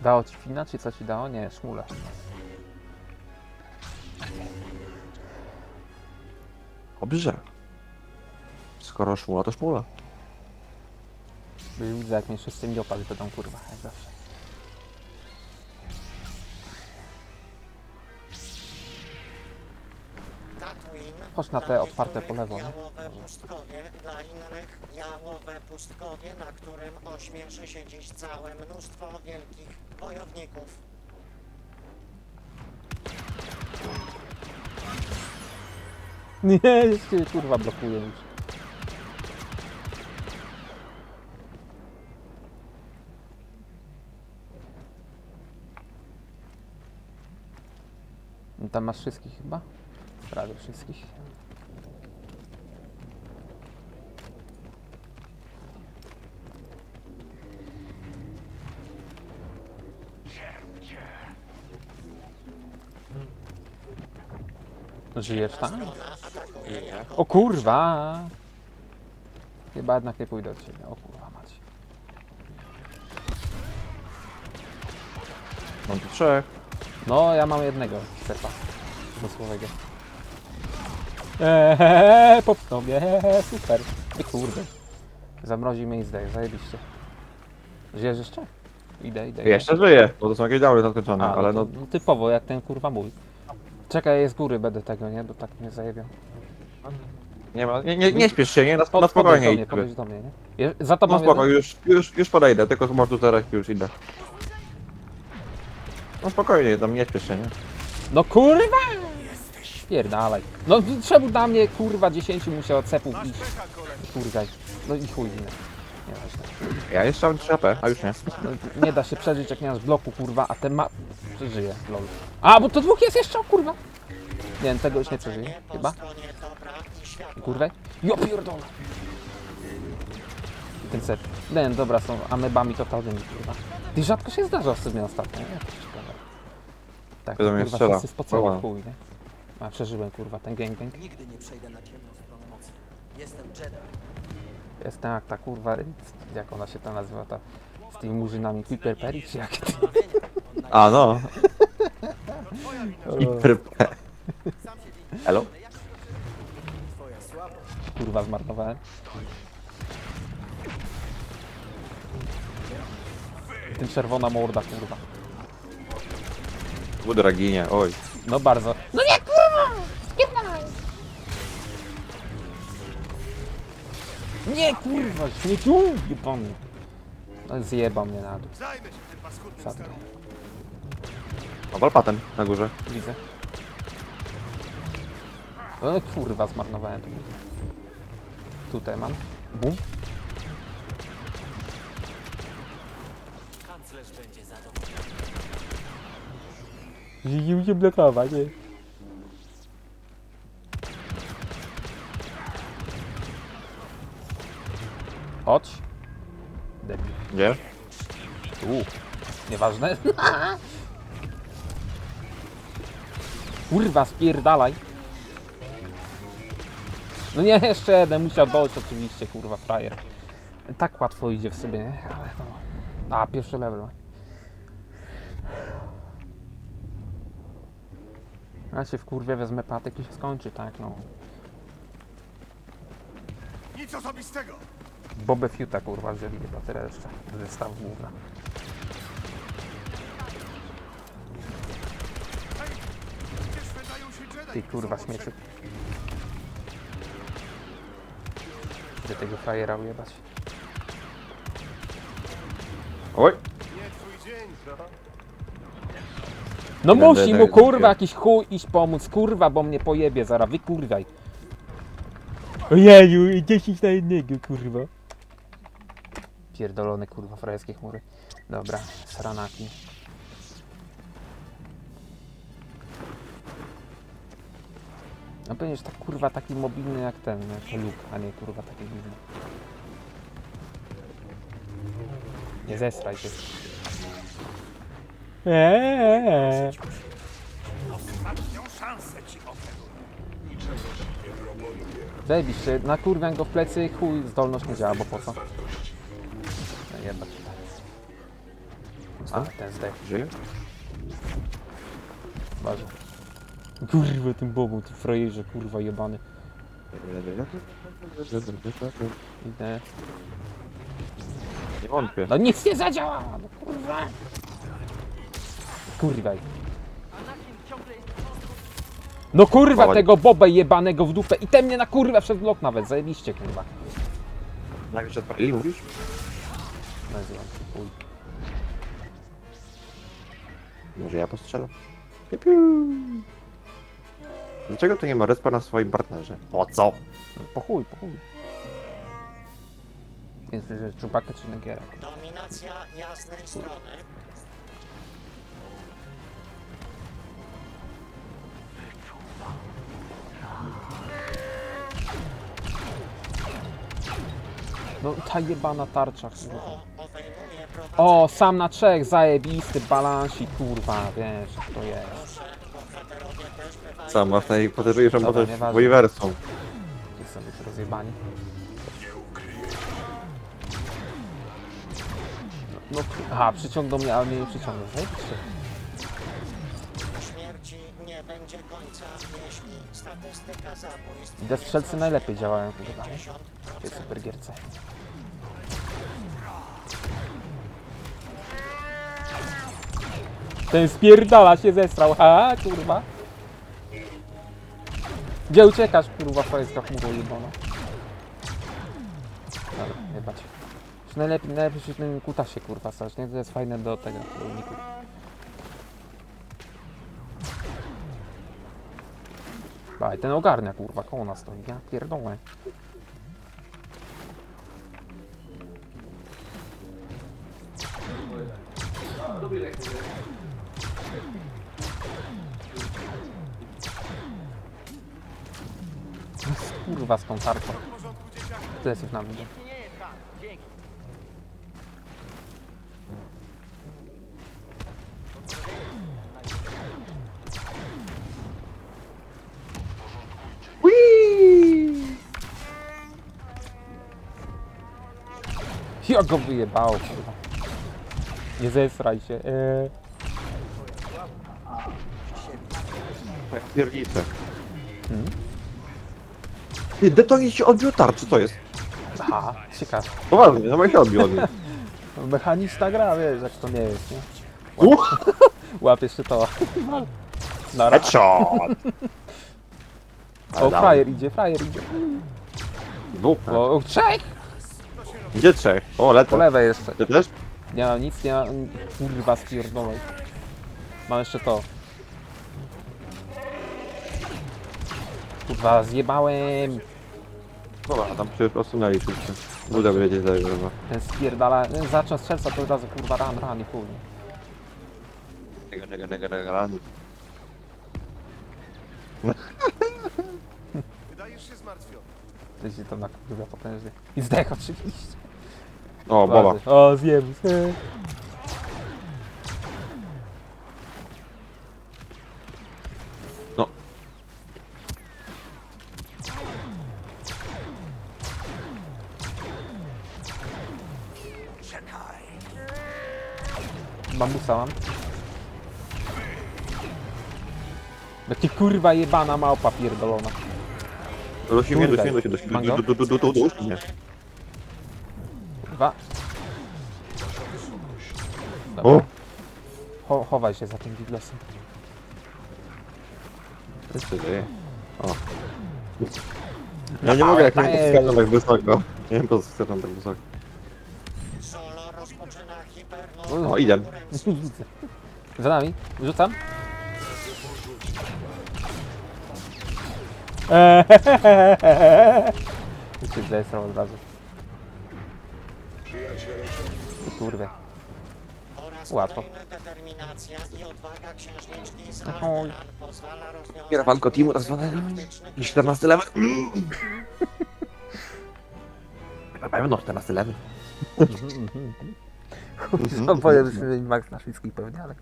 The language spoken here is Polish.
Dało ci fina, czy co ci dało? Nie, szmule. Dobrze. Skoro szmula, to szmula. Widzę, jak mnie wszyscy mi opadł będą, kurwa, jak zawsze. Chodź na te otwarte po lewo? Jałowe pustkowie, dla innych jałowe pustkowie, na którym ośmieszy się dziś całe mnóstwo wielkich wojowników. Nie, jeszcze kurwa blokuje już. No Tam masz wszystkich chyba? Prawie wszystkich. Żyjesz tam? Jako O kurwa! Chyba jednak nie pójdę od ciebie. O kurwa mać. Mam tu trzech. No, ja mam jednego stepa. Dosłowego. Eee, popchnął mnie, eee, super. I kurde. Zamrozi mnie i zdech, zajebiście. Żyjesz jeszcze? Idę, idę. idę. Jeszcze żyję, bo to są jakieś działy zakończone, A, ale no, no... to, no typowo, jak ten kurwa mój. Czekaj, ja z góry będę tego, nie? Bo tak mnie zajebią. Nie ma, nie, nie, nie śpiesz się, nie? Na, Pod, na podejdź spokojnie do idź mnie, sobie. podejdź do mnie, nie? Je, za tobą No spoko, jeden? już, już, już podejdę, tylko masz tu teraz już idę. No spokojnie, tam nie śpiesz się, nie? No kurwa! Pierdalaj. No czemu na mnie kurwa 10 musiał cepów bić? Kurwa. No i chuj inny. Nie, ważne. Ja jeszcze mam 3 AP, a już nie. no, nie da się przeżyć jak nie masz bloku kurwa, a ten ma... Przeżyje, lol. A, bo to dwóch jest jeszcze, o kurwa! Nie wiem, tego już nie przeżyje, chyba. i. Kurwa. Jo pierdolę! I ten set. Nie, dobra, są amebami totalnymi, kurwa. Ty rzadko się zdarza w sumie ostatnio, nie? Tak, mnie kurwa, strzela? wszyscy spoceni Dobra. chuj, nie? A, przeżyłem, kurwa, ten gangbang. Nigdy nie przejdę na ciemną stronę mocy. Jestem Jedi. Jestem jak ta kurwa, jak ona się tam nazywa, ta z tymi murzynami, Piper Perry, czy jak? A no. Hiper P. Elo? Twoja słabość. Kurwa, zmarnowałem. I Tym czerwona morda, kurwa. Budra ginie, oj. No bardzo. No nie, Nie, kurwa! Nie tu! Jebany. No zjebał mnie na dół. Sadkę. Ma walpatem na górze. Widzę. O kurwa, zmarnowałem to. Tutaj mam. Bum. Kanclerz będzie zadowolony. Zidził się blokować, nie? Chodź. Debil. Gdzie? Tu. Nieważne. Kurwa, spierdalaj. No nie, jeszcze jeden musiał dojść oczywiście, kurwa, frajer. Tak łatwo idzie w sobie, nie? Ale no. A, pierwszy level. Ja się w kurwie wezmę patyk i się skończy, tak no. Nic osobistego! Bobę Fiuta kurwa wzięli chyba tyle jeszcze. Zestaw główna. Ty kurwa śmieciu. Gdzie tego frajera ujebać? Oj! Nie twój dzień, co? No Będę musi mu tak kurwa jakiś chuj iść pomóc, kurwa, bo mnie pojebie zaraz, wykurwaj. Ojeju, 10 na jednego, kurwa. Pierdolone kurwa frajerskie chmury. Dobra, sranaki. No będziesz tak kurwa taki mobilny jak ten, jak Luke, a nie kurwa taki dziwny. Nie zesraj się. Eee. Ostatnią szansę na go w plecy, chuj, zdolność nie działa, bo po co? No jebać. A, ten zdech. Żyje? Uważaj. Kurwa, tym bobą, ty frajerze, kurwa, jebany. Idę. Nie wątpię. No nic nie zadziała, no kurwa. Kurwa. No kurwa tego bobę jebanego w dupę i ten mnie na kurwa przed blok nawet, zajebiście kurwa. Najpierw odpalili, mówisz? Nazywam się chuj. Może ja postrzelam? Piu, piu. Dlaczego tu nie ma respa na swoim partnerze? Po co? Po chuj, po chuj. Jest, że czubaka czy negiera. Dominacja jasnej strony. No ta jebana tarcza kurwa. O, sam na trzech, zajebisty balansik, kurwa, wiesz jak to jest. Co, masz na ich podejrzewam, że Dobra, może nieważne. Weaversą. Jest sobie już rozjebani. No, no, aha, przyciągnął mnie, ale mnie nie przyciągnął. Zajebiście. Śmierci nie będzie końca, jeśli statystyka zabójstw... Te strzelcy najlepiej działają nie? 50%. W tej super Ten spierdala się zesrał, ha, kurwa. Gdzie uciekasz, kurwa, fajska chmurą jebana? Dobra, jebać. Najlepiej, najlepiej się tym kutasie, kurwa, stać, nie? To jest fajne do tego, do. Daj, ten ogarnia, kurwa, koło nas stoi, ja pierdolę. Kurwa z tą tarką. To jest na mnie. Ja go wyjebało, kurwa. Nie zesraj się. Eee. Piernice. Hmm? Ty, się odbił tarczy, co jest? Aha, ciekawe. Poważnie, no się odbił od mnie. Mechaniczna gra, wiesz, jak to nie jest, nie? Uch, Łapiesz się to. Na raz. headshot! O, frajer idzie, frajer idzie. Dwóch, tak. O, trzech! Gdzie trzech? O, Po lecę. lewej jeszcze. Ty też? Nie mam nic, nie mam... Kurwa, spierdolaj. Mam jeszcze to. Kurwa, zjebałem. Dobra, tam się posunęli wszyscy. Buda wiedzieć za chyba. Ten spierdala... Zacznę strzelca, to od razu kurwa ran, ran i chuj. Nega, nega, nega, nega. Wydajesz się zmartwiony. Ty się tam na kurwa potężnie. I zdech oczywiście. O, boba. O, zjem. Bambusa mam. No ty kurwa jebana małpa pierdolona. Dusi mnie, Kurde. mnie, dusi mnie, Mango? du- du- dusi mnie. Kurwa. Dobra. O! Cho chowaj się za tym widlosem. Co się dzieje? O. Ja nie mogę, jak nie Ej. skakam tak wysoko. Nie wiem, po co skakam tak wysoko. Hipermoc. No, idę. Za nami. Rzucam. I się zesrał od razu. Kurwa. Łatwo. Oj. Rozwiązać Kierowanko teamu tak zwanego. taktyczny I 14 level. Na pewno 14 level. No powiem, że Max na wszystkich pewnie, ale...